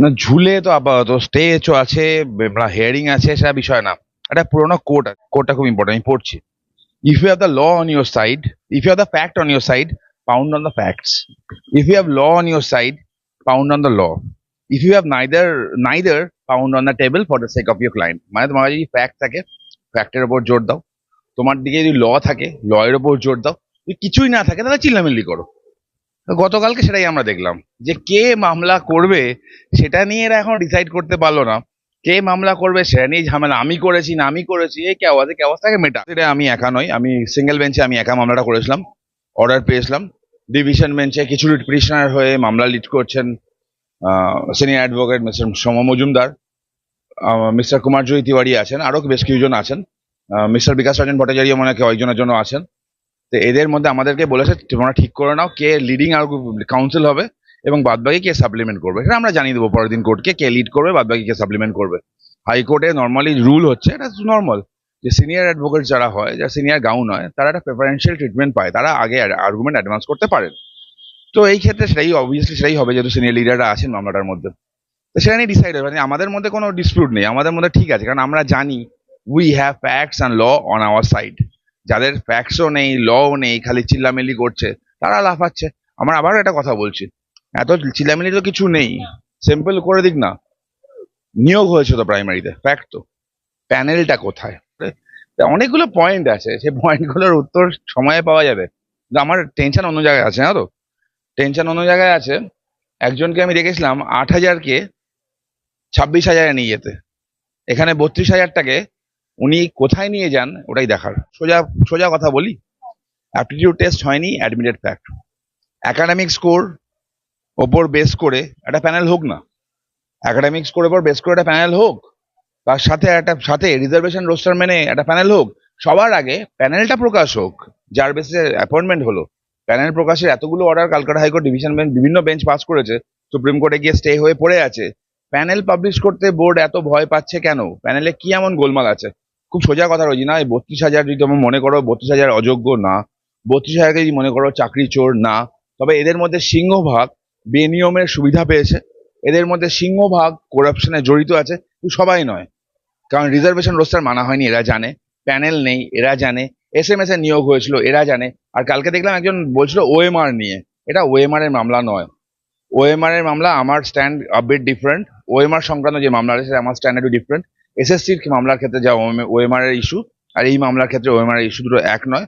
না, ঝুলে তো আপাতত স্টেজও আছে হেয়ারিং আছে, সেটা বিষয় না। একটা পুরোনো কোর্ট কোর্টটা খুব ইম্পর্টেন্ট আমি পড়ছি। If you have the law on your side if you have the fact on your side pound on the facts if you have law on your side pound on the law if you have neither neither pound on the table for the sake of your client মানে তোমার যদি fact থাকে ফ্যাক্টের ওপর জোর দাও। তোমার দিকে যদি ল থাকে ল এর ওপর জোর দাও। কিছুই না থাকে, তাহলে চিল্লামিল্লি করো। গতকালকে সেটাই আমরা দেখলাম, যে কে মামলা করবে সেটা নিয়ে এরা এখন ডিসাইড করতে পারল না। কে মামলা করবে সেটা নিয়ে ঝামেলা। আমি করেছি না আমি করেছি, এই কে আওয়াজে কে আওয়াজটাকে মেটা এটা আমি একা নই, আমি সিঙ্গেল বেঞ্চে আমি একা মামলাটা করেছিলাম অর্ডার পেয়েছিলাম। ডিভিশন বেঞ্চে কিছু লিড পিটিশনার হয়ে মামলা লিড করছেন senior advocate mister Som Majumdar mister Kumar জয়ী তিওয়ারি আছেন আরও বেশ কিছুজন আছেন মিস্টার বিকাশ রঞ্জন ভট্টাচার্য মনে হয় কয়েকজনের জন্য আছেন। তো এদের মধ্যে আমাদেরকে বলেছে, তোমরা ঠিক করে নাও কে লিডিং আর কাউন্সিল হবে এবং বাদবাকি কে সাপ্লিমেন্ট করবে। সেটা আমরা জানিয়ে দেবো পরের দিন কোর্টকে কে লিড করবে, বাদবাকি কে সাপ্লিমেন্ট করবে। হাইকোর্টে নর্মালি রুল হচ্ছে, এটা নর্মাল যে সিনিয়র অ্যাডভোকেট যারা হয়, যারা সিনিয়র গাউন হয়, তারা একটা প্রেফারেন্সিয়াল ট্রিটমেন্ট পায়, তারা আগে আর্গুমেন্ট অ্যাডভান্স করতে পারেন। তো এই ক্ষেত্রে সেটাই অবভিয়াসলি সেটাই হবে যেহেতু সিনিয়র লিডাররা আছেন মামলাটার মধ্যে। তো সেটা নিয়ে ডিসাইড হবে। মানে আমাদের মধ্যে কোনো ডিসপিউট নেই, আমাদের মধ্যে ঠিক আছে, কারণ আমরা জানি we have facts and law on our side যাদের ফ্যাক্টসও নেই লও নেই খালি চিল্লামিলি করছে তারা লাফাচ্ছে। আমার আবার একটা কথা বলছি এত চিল্লামিল্লি তো কিছু নেই। সিম্পল করে দিক না। নিয়োগ হয়েছে তো প্রাইমারিতে ফ্যাক্ট তো প্যানেলটা কোথায়? অনেকগুলো পয়েন্ট আছে সেই পয়েন্টগুলোর উত্তর সময়ে পাওয়া যাবে। কিন্তু আমার টেনশন অন্য জায়গায় আছে না তো? টেনশন অন্য জায়গায় আছে। একজনকে আমি দেখেছিলাম আট হাজারকে ছাব্বিশ হাজারে নিয়ে যেতে। এখানে বত্রিশ হাজারটাকে উনি কোথায় নিয়ে যান, ওটাই দেখার। সোজা সোজা কথা বলি। অ্যাপটিটিউড টেস্ট হয়নি অ্যাডমিটেড ফ্যাক্ট একাডেমিক স্কোর ওপর বেস করে একটা প্যানেল হোক না। অ্যাকাডেমিক স্কোর ওপর বেস করে একটা প্যানেল হোক, তার সাথে একটা, সাথে রিজার্ভেশন রোস্টার মেনে একটা প্যানেল হোক, সবার আগে প্যানেলটা প্রকাশ হোক, যার বেসিসে অ্যাপয়েন্টমেন্ট হলো। প্যানেল প্রকাশের এতগুলো order Calcutta high court division bench বিভিন্ন বেঞ্চ পাস করেছে সুপ্রিম কোর্টে গিয়ে স্টে হয়ে পড়ে আছে। প্যানেল পাবলিশ করতে বোর্ড এত ভয় পাচ্ছে কেন? প্যানেলে কি এমন গোলমাল আছে? খুব সোজা কথা রয়েছে না, এই বত্রিশ হাজার যদি তুমি মনে করো, বত্রিশ হাজার অযোগ্য না, বত্রিশ হাজারকে যদি মনে করো চাকরি চোর না, তবে এদের মধ্যে সিংহভাগ বেনিয়মের সুবিধা পেয়েছে, এদের মধ্যে সিংহভাগ করাপশনে জড়িত আছে সবাই নয়, কারণ রিজার্ভেশন রোস্টার মানা হয়নি, এরা জানে প্যানেল নেই, এরা জানে এস এম এস নিয়োগ হয়েছিল, এরা জানে, আর কালকে দেখলাম একজন বলছিল ওএমআর নিয়ে, এটা ওএমআর এর মামলা নয় ওএমআর এর মামলা আমার স্ট্যান্ড আপডেট ডিফারেন্ট ওএমআর সংক্রান্ত যে মামলা রয়েছে, আমার স্ট্যান্ড একটু ডিফারেন্ট এসএসসির মামলার ক্ষেত্রে যা ওএমআর এর ইস্যু আর এই মামলার ক্ষেত্রে ওএমআর এর ইস্যু দুটো এক নয়।